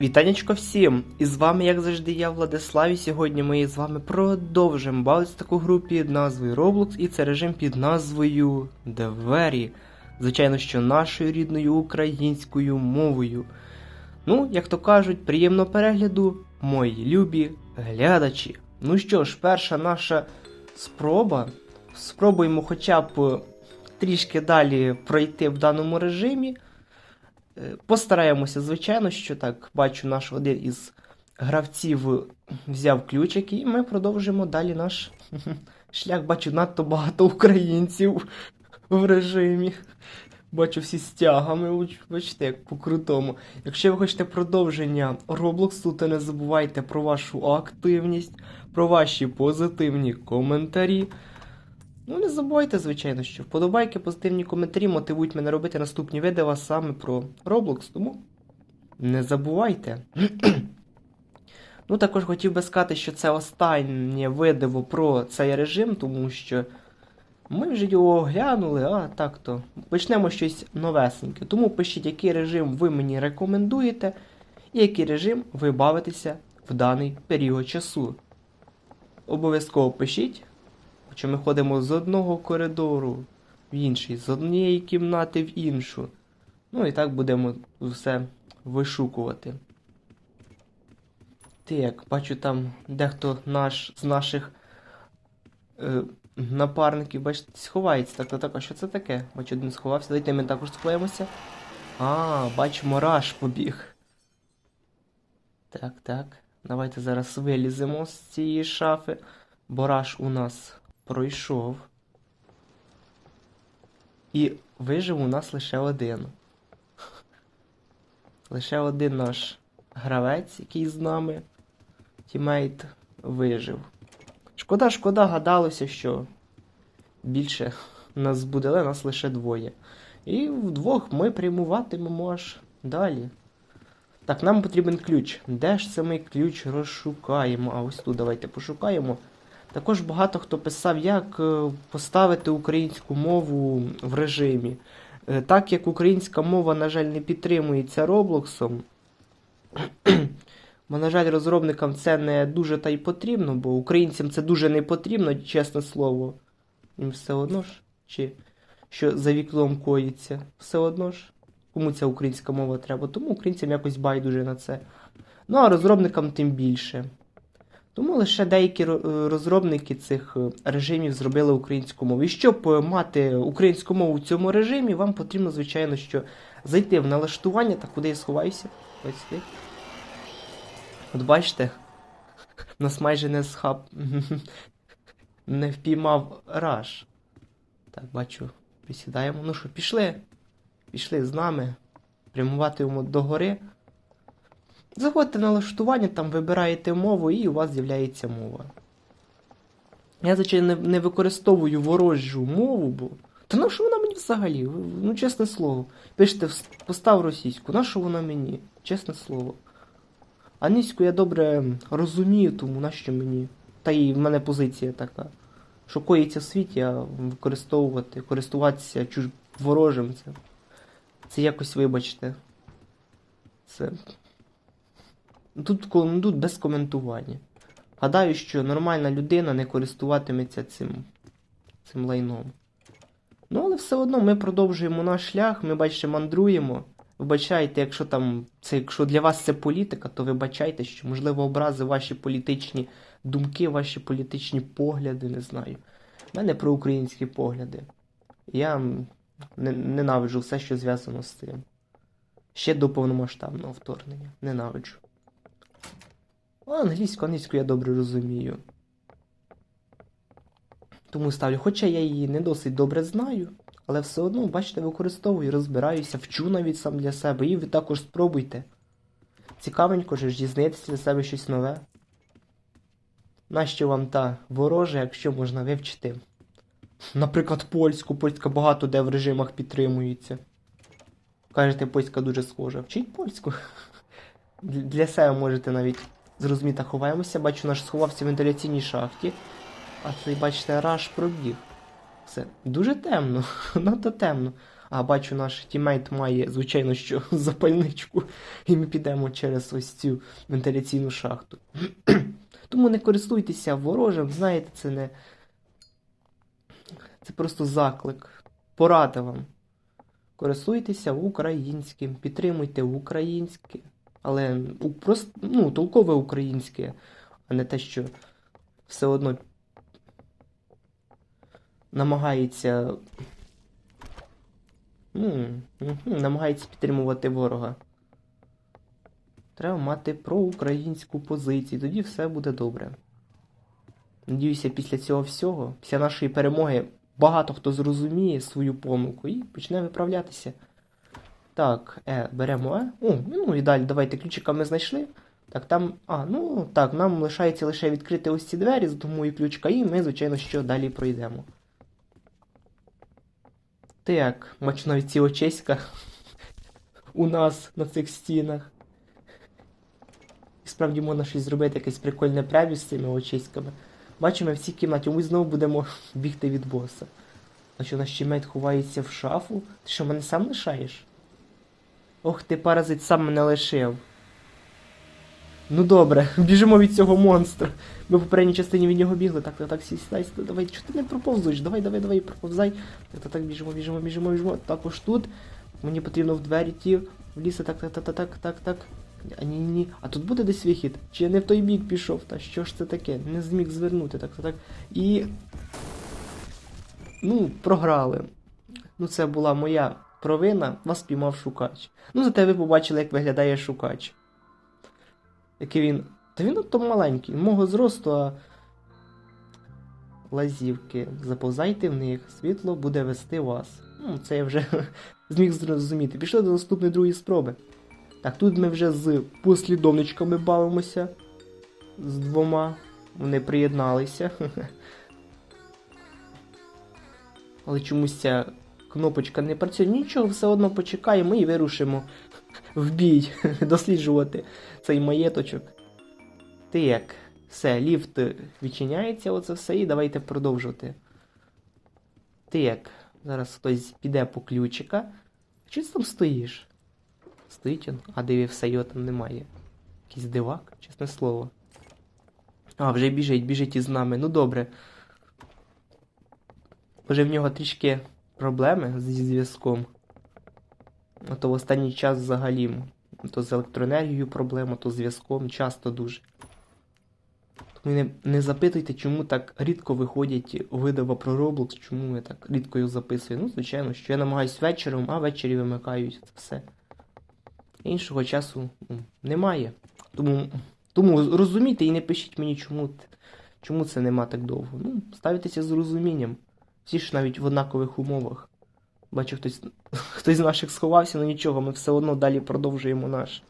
Вітанечко всім! І з вами, як завжди, я Владислав, і сьогодні ми з вами продовжимо бавитися таку гру під назвою Roblox, і це режим під назвою Двері. Звичайно, що нашою рідною українською мовою. Ну, як то кажуть, приємного перегляду, мої любі глядачі. Ну що ж, перша наша спроба. Спробуємо хоча б трішки далі пройти в даному режимі. Е, Постараємося, звичайно, що так бачу, наш один із гравців взяв ключики, і ми продовжимо далі наш шлях. Бачу надто багато українців в режимі. Бачу всі з тягами, бачите, як по-крутому. Якщо ви хочете продовження Роблоксу, то не забувайте про вашу активність, про ваші позитивні коментарі. Ну, не забувайте, звичайно, що вподобайки, позитивні коментарі мотивують мене робити наступні відео саме про Roblox, тому не забувайте. ну, також хотів би сказати, що це останнє відео про цей режим, тому що ми вже його оглянули, а так то почнемо щось новесеньке. Тому пишіть, який режим ви мені рекомендуєте, і який режим ви бавитеся в даний період часу. Обов'язково пишіть. Що ми ходимо з одного коридору в інший, з однієї кімнати в іншу. Ну і так будемо все вишукувати. Так, бачу там дехто наш з наших е, напарників, бачите, сховається. Так, так, так, а що це таке? Бачу, один сховався. Давайте ми також сховаємося. А, бачимо, раш побіг. Так, так. Давайте зараз виліземо з цієї шафи. Бо раш у нас пройшов. І вижив у нас лише один. Лише один наш гравець, який з нами, тімейт, вижив. Шкода, шкода, гадалося, що більше нас буде, але нас лише двоє. І вдвох ми прямуватимемо аж далі. Так, нам потрібен ключ. Де ж це ми ключ розшукаємо? А ось тут давайте пошукаємо. Також багато хто писав, як е, поставити українську мову в режимі. Е, Так як українська мова, на жаль, не підтримується Роблоксом, бо, на жаль, розробникам це не дуже та й потрібно, бо українцям це дуже не потрібно, чесне слово. Їм все одно ж, чи що за віклом коїться, все одно ж. Кому ця українська мова треба, тому українцям якось байдуже на це. Ну а розробникам тим більше. Тому лише деякі е, розробники цих е, режимів зробили українську мову. І щоб е, мати українську мову в цьому режимі, вам потрібно, звичайно, що зайти в налаштування, так куди я сховаюся. Ось сюди. От бачите, нас майже не схаб. не впіймав раш. Так, бачу, присідаємо. Ну що, пішли? Пішли з нами. Прямуватимемо до гори. Заходите на налаштування, там вибираєте мову і у вас з'являється мова. Я, звичайно, не, використовую ворожу мову, бо. Та на що вона мені взагалі? Ну, чесне слово. Пишете, постав російську, на що вона мені? Чесне слово. Англійську я добре розумію, тому на що мені. Та і в мене позиція така. Що коїться в світі, а використовувати, користуватися чуж ворожим це. Це якось вибачте. Це. Тут, ну, тут без коментування. Гадаю, що нормальна людина не користуватиметься цим, цим лайном. Ну, але все одно ми продовжуємо наш шлях, ми бачите, мандруємо. Вибачайте, якщо там це, якщо для вас це політика, то вибачайте, що можливо образи ваші політичні думки, ваші політичні погляди, не знаю. У мене проукраїнські погляди. Я ненавиджу все, що зв'язано з цим. Ще до повномасштабного вторгнення. Ненавиджу. Англійську, англійську я добре розумію. Тому ставлю, хоча я її не досить добре знаю, але все одно, бачите, використовую, розбираюся, вчу навіть сам для себе, і ви також спробуйте. Цікавенько ж дізнатися для себе щось нове. Нащо вам та ворожа, якщо можна вивчити? Наприклад, польську, польська багато де в режимах підтримується. Кажете, польська дуже схожа. Вчіть польську. Для себе можете навіть зрозуміти, ховаємося. Бачу, наш сховався в вентиляційній шахті. А цей, бачите, раш пробіг. Все. Дуже темно, надто темно. А бачу, наш тімейт має, звичайно, що запальничку, і ми підемо через ось цю вентиляційну шахту. Тому не користуйтеся ворожим, знаєте, це не. Це просто заклик. Порада вам. Користуйтеся українським, підтримуйте українське, але просто, ну, толкове українське, а не те, що все одно намагається. Мгм, намагається підтримувати ворога. Треба мати проукраїнську позицію, тоді все буде добре. Надіюся, після цього всього, після нашої перемоги, багато хто зрозуміє свою помилку і почне виправлятися. Так, е, беремо Е. О, ну і далі давайте ключика ми знайшли. Так, там. А, ну так, нам лишається лише відкрити ось ці двері з допомогою ключика, і ми, звичайно, що далі пройдемо. Так, навіть ці очеська у нас на цих стінах. І справді можна щось зробити, якесь прикольне прев'ю з цими очиськами. Бачимо в цій кімнаті, ми знову будемо бігти від боса. А що наш чімейт ховається в шафу? Ти що, мене сам лишаєш? Ох ти, паразит сам мене лишив. Ну добре, біжимо від цього монстра. Ми в попередній частині від нього бігли. Так, так, так, сі- сідай, сідай, давай, чого ти не проповзуєш? Давай, давай, давай, проповзай. Так, так, так, біжимо, біжимо, біжимо, біжимо. Також тут. Мені потрібно в двері ті влізти, так, так, так, так, так, так, так. А ні, ні, ні. А тут буде десь вихід? Чи я не в той бік пішов? Та що ж це таке? Не зміг звернути, так, так, так. І. Ну, програли. Ну, це була моя провина, вас піймав шукач. Ну, зате ви побачили, як виглядає шукач. Який він. Та він то маленький, мого зросту, а. Лазівки. Заповзайте в них, світло буде вести вас. Ну, це я вже зміг зрозуміти. Пішли до наступної другої спроби. Так, тут ми вже з послідовничками бавимося. З двома. Вони приєдналися. Але чомусь ця кнопочка не працює. Нічого, все одно почекаємо і вирушимо в бій досліджувати цей маєточок. Так, все, ліфт відчиняється, оце все, і давайте продовжувати. Так, зараз хтось піде по ключика. Чого ти там стоїш? Стоїть він, а диви, все його там немає. Якийсь дивак, чесне слово. А, вже біжить, біжить із нами. Ну добре. Може в нього трішки проблеми зі зв'язком. То в останній час взагалі. То з електроенергією проблема, то з зв'язком, часто дуже. Тому не, не запитуйте, чому так рідко виходять видава про Roblox, чому я так рідко його записую. Ну, звичайно, що я намагаюсь вечором, а ввечері вимикають це все. Іншого часу ну, немає. Тому, тому розумійте і не пишіть мені, чому, чому це нема так довго. Ну, ставитеся з розумінням. Всі ж навіть в однакових умовах. Бачу, хтось, хтось з наших сховався, але нічого, ми все одно далі продовжуємо наш,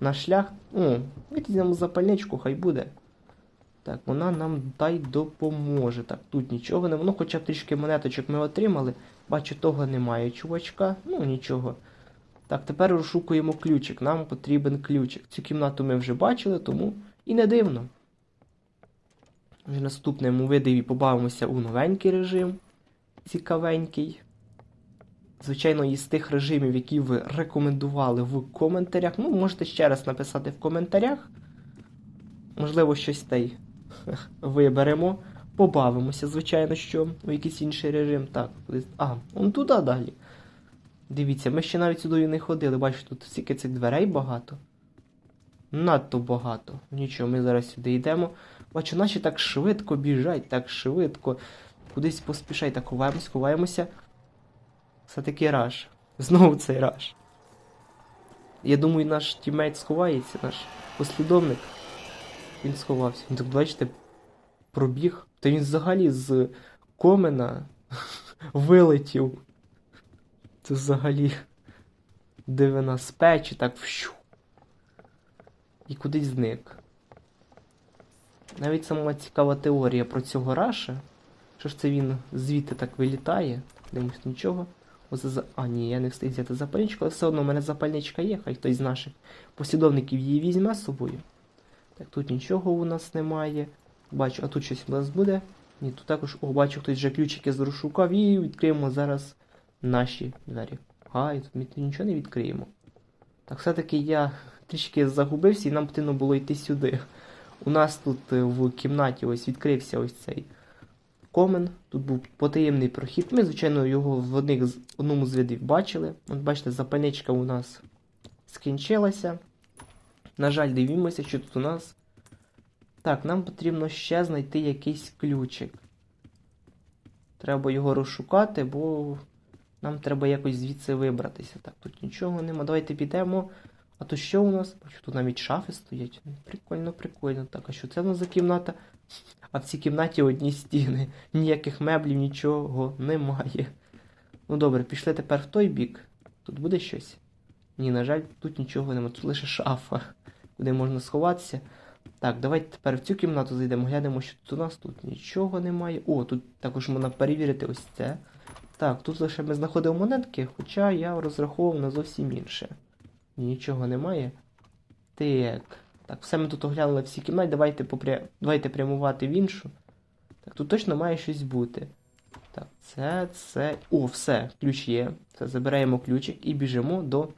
наш шлях. О, візьмемо запальничку, хай буде. Так, вона нам дай допоможе. Так, тут нічого не. Ну, хоча б трішки монеточок ми отримали. Бачу, того немає, чувачка. Ну, нічого. Так, тепер розшукуємо ключик. Нам потрібен ключик. Цю кімнату ми вже бачили, тому і не дивно. Вже наступному видиві побавимося у новенький режим. Цікавенький. Звичайно, із тих режимів, які ви рекомендували в коментарях. Ну, можете ще раз написати в коментарях. Можливо, щось та й виберемо. Побавимося, звичайно, що у якийсь інший режим. Так, а, он туди далі. Дивіться, ми ще навіть сюди не ходили. Бачите, тут стільки цих дверей багато. Надто багато. Нічого, ми зараз сюди йдемо. Бачу, наші так швидко біжать, так швидко. Кудись поспішай, так ховаємось, ховаємося. Все-таки раш. Знову цей раш. Я думаю, наш тімейт сховається, наш послідовник. Він сховався. Він так, бачите, пробіг. Та він взагалі з комена вилетів. Це взагалі дивина з печі, так вщу. І кудись зник. Навіть сама цікава теорія про цього раша. Що ж це він звідти так вилітає? Дивимось нічого. Оце за... А, ні, я не встиг взяти запальничку, але все одно у мене запальничка є, хай хтось з наших послідовників її візьме з собою. Так, тут нічого у нас немає. Бачу, а тут щось у нас буде. Ні, тут також, о, бачу, хтось вже ключики зрошукав і відкриємо зараз наші двері. Ай, тут ми нічого не відкриємо. Так все-таки я трішки загубився і нам потрібно було йти сюди. У нас тут е, в кімнаті ось відкрився ось цей комен. Тут був потаємний прохід. Ми, звичайно, його в одних, одному з видів бачили. От бачите, запальничка у нас скінчилася. На жаль, дивімося, що тут у нас. Так, нам потрібно ще знайти якийсь ключик. Треба його розшукати, бо нам треба якось звідси вибратися. Так, тут нічого нема. Давайте підемо. А то що у нас? Бачу, тут навіть шафи стоять. Прикольно, прикольно. Так, а що це у нас за кімната? А в цій кімнаті одні стіни. Ніяких меблів, нічого немає. Ну добре, пішли тепер в той бік. Тут буде щось? Ні, на жаль, тут нічого немає. Тут лише шафа, куди можна сховатися. Так, давайте тепер в цю кімнату зайдемо, глянемо, що тут у нас тут нічого немає. О, тут також можна перевірити ось це. Так, тут лише ми знаходимо монетки, хоча я розраховував на зовсім інше. Ні, Нічого немає. Так. Так, все ми тут оглянули всі кімнати, давайте, попря... давайте прямувати в іншу. Так, тут точно має щось бути. Так, це, це. О, все, ключ є. Все, забираємо ключик і біжимо до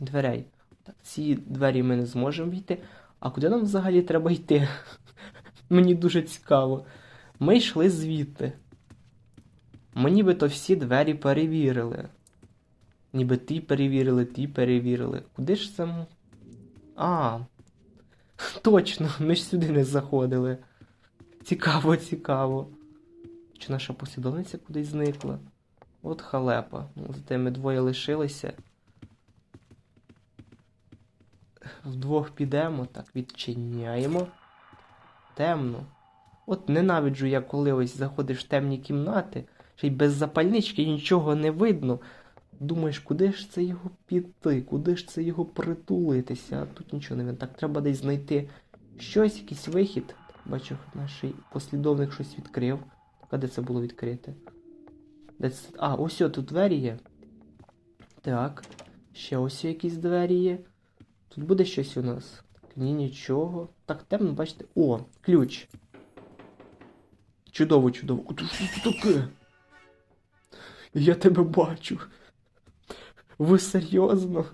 дверей. Так, ці двері ми не зможемо війти. А куди нам взагалі треба йти? Мені дуже цікаво. Ми йшли звідти. Ми нібито всі двері перевірили. Ніби ті перевірили, ті перевірили. Куди ж це? А. Точно, ми ж сюди не заходили. Цікаво, цікаво. Чи наша послідовниця кудись зникла? От халепа. Ну, зате ми двоє лишилися. Вдвох підемо, так, відчиняємо. Темно. От ненавиджу я, коли ось заходиш в темні кімнати, ще й без запальнички нічого не видно. Думаєш, куди ж це його піти, куди ж це його притулитися, тут нічого не видно. Так, треба десь знайти щось, якийсь вихід. Бачу, наш послідовник щось відкрив. А де це було відкрите? Де це? А, ось о, тут двері є. Так. Ще ось якісь двері є. Тут буде щось у нас. Ні, нічого. Так, темно, бачите. О, ключ. Чудово, чудово. О, ти що таке? Я тебе бачу. Ви серйозно?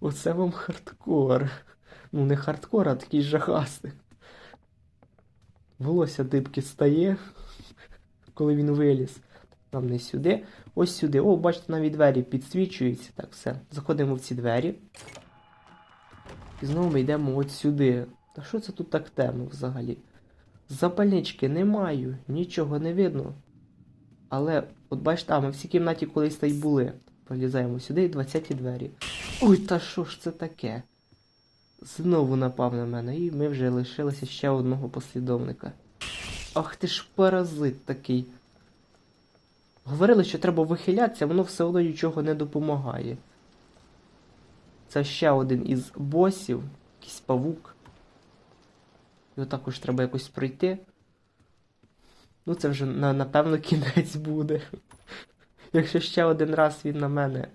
Оце вам хардкор. Ну, не хардкор, а такий жахастик. Волосся дибки стає, коли він виліз. Нам не сюди. Ось сюди. О, бачите, навіть двері підсвічуються. Так, все. Заходимо в ці двері. І знову ми йдемо от сюди. Та що це тут так темно взагалі? Запальнички не маю, нічого не видно. Але, от бачите, а, ми в цій кімнаті колись та й були. Пролізаємо сюди і 20 двері. Ой, та що ж це таке? Знову напав на мене, і ми вже лишилися ще одного послідовника. Ах ти ж паразит такий. Говорили, що треба вихилятися, воно все одно нічого не допомагає. Це ще один із босів, якийсь павук. Його також треба якось пройти. Ну, це вже напевно кінець буде. Якщо ще один раз він на мене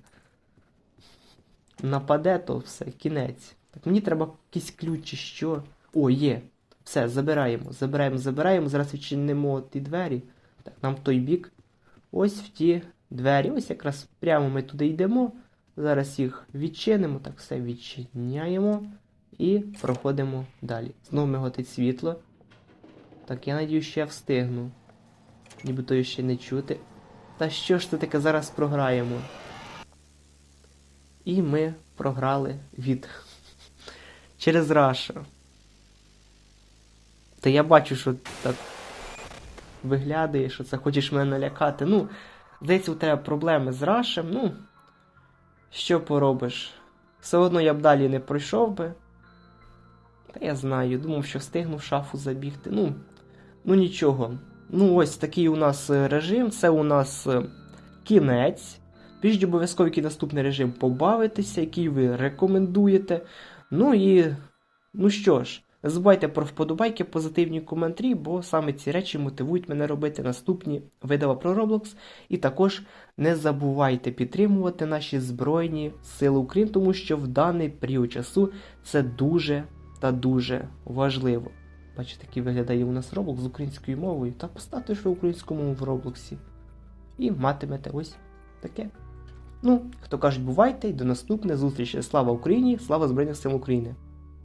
нападе, то все, кінець. Так мені треба якийсь ключ чи що. О, є. Все, забираємо, забираємо, забираємо. Зараз відчинимо ті двері. Так, нам в той бік. Ось в ті двері. Ось якраз прямо ми туди йдемо. Зараз їх відчинимо, так все відчиняємо і проходимо далі. Знову миготить світло. Так, я надію, що я встигну. Нібито ще не чути. Та що ж це таке зараз програємо? І ми програли від через Раша. Та я бачу, що так виглядає, що це хочеш мене налякати. Ну, здається, у тебе проблеми з Рашем. Ну, що поробиш? Все одно я б далі не пройшов би. Та я знаю, думав, що встигну в шафу забігти. Ну, ну нічого. Ну, ось такий у нас е, режим. Це у нас е, кінець. Пишіть обов'язково, який наступний режим побавитися, який ви рекомендуєте. Ну і ну що ж, не забувайте про вподобайки, позитивні коментарі, бо саме ці речі мотивують мене робити наступні видава про Roblox. І також не забувайте підтримувати наші Збройні Сили України, тому що в даний період часу це дуже та дуже важливо. Бачите, який виглядає у нас Roblox з українською мовою. Та поставте ж ви українську мову в Роблоксі. І матимете ось таке. Ну, хто кажуть, бувайте і до наступної зустрічі. Слава Україні! Слава Збройним силам України!